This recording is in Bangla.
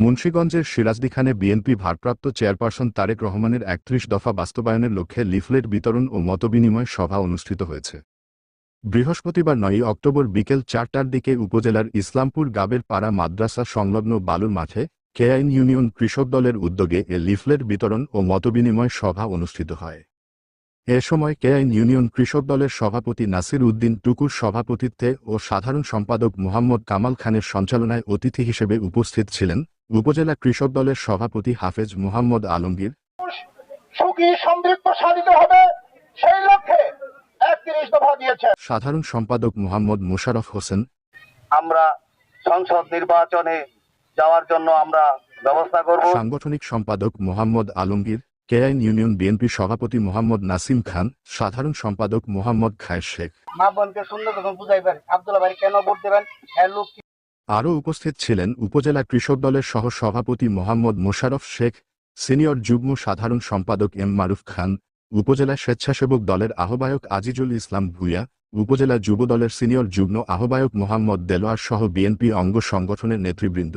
মুন্সীগঞ্জের সিরাজদিখানে বিএনপি ভারপ্রাপ্ত চেয়ারপারসন তারেক রহমানের একত্রিশ দফা বাস্তবায়নের লক্ষ্যে লিফলেট বিতরণ ও মতবিনিময় সভা অনুষ্ঠিত হয়েছে। বৃহস্পতিবার নয়ই অক্টোবর বিকেল চারটার দিকে উপজেলার ইসলামপুর গাবের পাড়া মাদ্রাসা সংলগ্ন বালুর মাঠে কেআইন ইউনিয়ন কৃষক দলের উদ্যোগে এ লিফলেট বিতরণ ও মতবিনিময় সভা অনুষ্ঠিত হয়। এ সময় কেআইন ইউনিয়ন কৃষক দলের সভাপতি নাসির উদ্দিন টুকুর সভাপতিত্বে ও সাধারণ সম্পাদক মোহাম্মদ কামাল খানের সঞ্চালনায় অতিথি হিসেবে উপস্থিত ছিলেন উপজেলা কৃষক দলের সভাপতি হাফেজ মোহাম্মদ আলমগীর। সুখী সমৃদ্ধ হবে সেই লক্ষ্যে একত্রিশ দফা দিয়েছে। সাধারণ সম্পাদক মোহাম্মদ মোশারফ হোসেন। আমরা সংসদ নির্বাচনে যাওয়ার জন্য আমরা ব্যবস্থা করব। সাংগঠনিক সম্পাদক মোহাম্মদ আলমগীর কেআইন ইউনিয়ন বিএনপি সভাপতি মোহাম্মদ নাসিম খান সাধারণ সম্পাদক মোহাম্মদ খায়ের শেখ। মা বোনকে সুন্দর বুঝাইবেন। আব্দুল্লাহ ভাই কেন ভোট দেবেন? আরও উপস্থিত ছিলেন উপজেলা কৃষক দলের সহ সভাপতি মোহাম্মদ মোশারফ শেখ, সিনিয়র যুগ্ম সাধারণ সম্পাদক এম মারুফ খান, উপজেলা স্বেচ্ছাসেবক দলের আহ্বায়ক আজিজুল ইসলাম ভুইয়া, উপজেলা যুব দলের সিনিয়র যুগ্ম আহ্বায়ক মোহাম্মদ দেলোয়ার সহ বিএনপি অঙ্গ সংগঠনের নেতৃবৃন্দ।